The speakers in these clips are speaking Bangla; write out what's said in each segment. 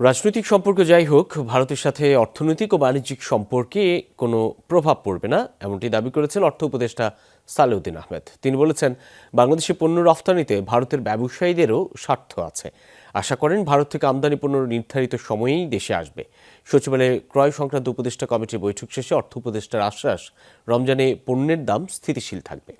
রাজনৈতিক সম্পর্ক যাই হোক, ভারতের সাথে অর্থনৈতিক ও বাণিজ্যিক সম্পর্কে কোনো প্রভাব পড়বে না, এমনটি দাবি করেছেন অর্থ উপদেষ্টা সালেউদ্দিন আহমেদ। তিনি বলেছেন, বাংলাদেশে পণ্য রফতানিতে ভারতের ব্যবসায়ীদেরও স্বার্থ আছে। আশা করেন ভারত থেকে আমদানি পণ্য নির্ধারিত সময়েই দেশে আসবে। সচিবালয়ে ক্রয় সংক্রান্ত উপদেষ্টা কমিটির বৈঠক শেষে অর্থ উপদেষ্টার আশ্বাস, রমজানে পণ্যের দাম স্থিতিশীল থাকবে।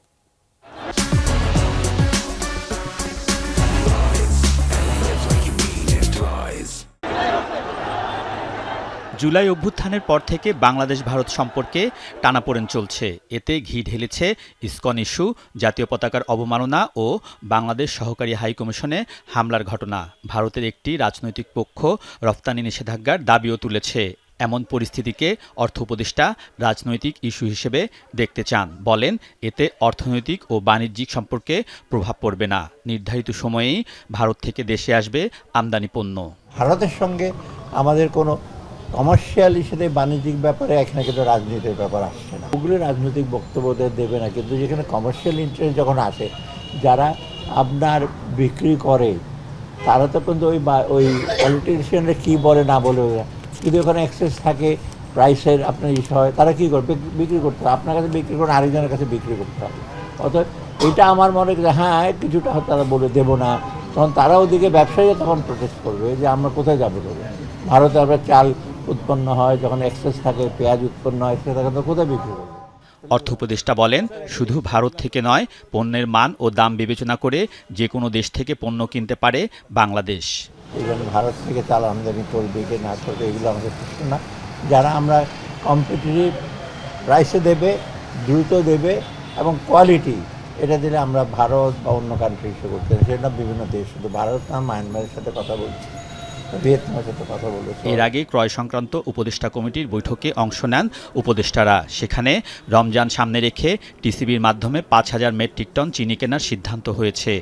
জুলাই অভ্যুত্থানের পর থেকে বাংলাদেশ ভারত সম্পর্কে টানাপোড়েন চলছে। এতে ঘি ঢেলেছে ইসকন ইস্যু, জাতীয় পতাকার অবমাননা ও বাংলাদেশ সহকারী হাইকমিশনে হামলার ঘটনা। ভারতের একটি রাজনৈতিক পক্ষ রফতানি নিষেধাজ্ঞার দাবিও তুলেছে। এমন পরিস্থিতিকে অর্থ উপদেষ্টা রাজনৈতিক ইস্যু হিসেবে দেখতে চান। বলেন, এতে অর্থনৈতিক ও বাণিজ্যিক সম্পর্কে প্রভাব পড়বে না। নির্ধারিত সময়েই ভারত থেকে দেশে আসবে আমদানি পণ্য। ভারতের সঙ্গে আমাদের কোনো কমার্শিয়াল হিসেবে বাণিজ্যিক ব্যাপারে এখানে কিন্তু রাজনীতির ব্যাপার আসছে না। ওগুলো রাজনৈতিক বক্তব্য দেবে না, কিন্তু যেখানে কমার্শিয়াল ইন্টারেস্ট যখন আসে, যারা আপনার বিক্রি করে, তারা তো কিন্তু ওই ওই পলিটিশিয়ানরা কী বলে না বলে যদি ওখানে অ্যাক্সেস থাকে প্রাইসের আপনার ইস্যু হয়, তারা কী করবে? বিক্রি করতে হবে। আপনার কাছে বিক্রি করে আরেকজনের কাছে বিক্রি করতে হবে। অর্থাৎ এটা আমার মনে হয় যে হ্যাঁ কিছুটা তারা বলে দেবো না। তখন তারা ওদিকে ব্যবসায়ীরা তখন প্রোটেস্ট করবে, যে আমরা কোথায় যাব ভারতে আবার চাল উৎপন্ন হয় যখন এক্সেস থাকে পেঁয়াজ উৎপন্ন হয় সেটা তখন তো কোথায় বিক্রি করবে? অর্থ উপদেষ্টা বলেন শুধু ভারত থেকে নয় পণ্যের মান ও দাম বিবেচনা করে যে কোনো দেশ থেকে পণ্য কিনতে পারে বাংলাদেশ। ইভেন ভারত থেকে চাল আমদানি করবে কি না করবে এগুলো আমাদের প্রশ্ন না। যারা আমরা কম্পিটিটিভ প্রাইসে দেবে দ্রুত দেবে এবং কোয়ালিটি এটা দিলে আমরা ভারত বা অন্য কান্ট্রি হিসেবে করতে পারি। সেটা বিভিন্ন দেশ শুধু ভারত না মায়ানমারের সাথে কথা বলছি। ভিয়েতনামের সাথে কথা বলেছি। এর আগে ক্রয় সংক্রান্ত উপদেষ্টা কমিটির বৈঠকে অংশ নেন উপদেষ্টারা। সেখানে রমজান সামনে রেখে টিসিবির মাধ্যমে পাঁচ হাজার মেট্রিক টন চিনি কেনার সিদ্ধান্ত হয়েছে।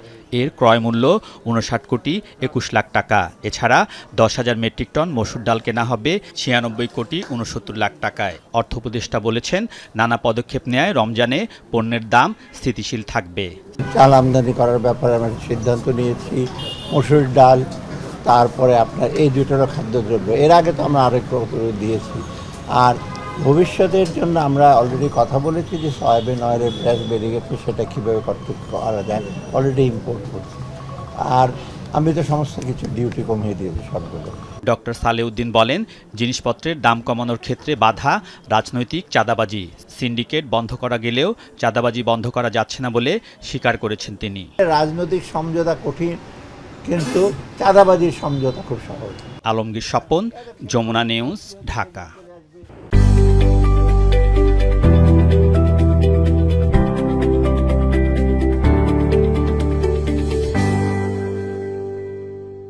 এর ক্রয় মূল্য উনষাট কোটি একুশ লাখ টাকা। এছাড়া দশ হাজার মেট্রিক টন মসুর ডাল কেনা হবে ছিয়ানব্বই কোটি উনসত্তর লাখ টাকায়। অর্থ উপদেষ্টা বলেছেন নানা পদক্ষেপ নেয় রমজানে পণ্যের দাম স্থিতিশীল থাকবে। চাল আমদানি করার ব্যাপারে আমরা সিদ্ধান্ত নিয়েছি। মসুর ডাল তারপরে আপনার এই দুটোরও খাদ্যদ্রব্য। এর আগে তো আমরা আরেক দিয়েছি। আর ভবিষ্যতের জন্য আমরা অলরেডি কথা বলেছি যে সয়াবিন অয়েলের প্রাইস বেড়ে গেছে সেটা কীভাবে করা যায় অলরেডি ইম্পোর্ট করছি। আর আমি তো সমস্ত কিছু ডিউটি কমিয়ে দিয়েছি সবগুলো। ডক্টর সালেউদ্দিন বলেন জিনিসপত্রের দাম কমানোর ক্ষেত্রে বাধা রাজনৈতিক চাঁদাবাজি। সিন্ডিকেট বন্ধ করা গেলেও চাঁদাবাজি বন্ধ করা যাচ্ছে না বলে স্বীকার করেছেন তিনি। রাজনৈতিক সমঝোতা কঠিন কিন্তু চাঁদাবাজির সমঝোতা খুব সহজ। আলমগীর স্বপন যমুনা নিউজ ঢাকা।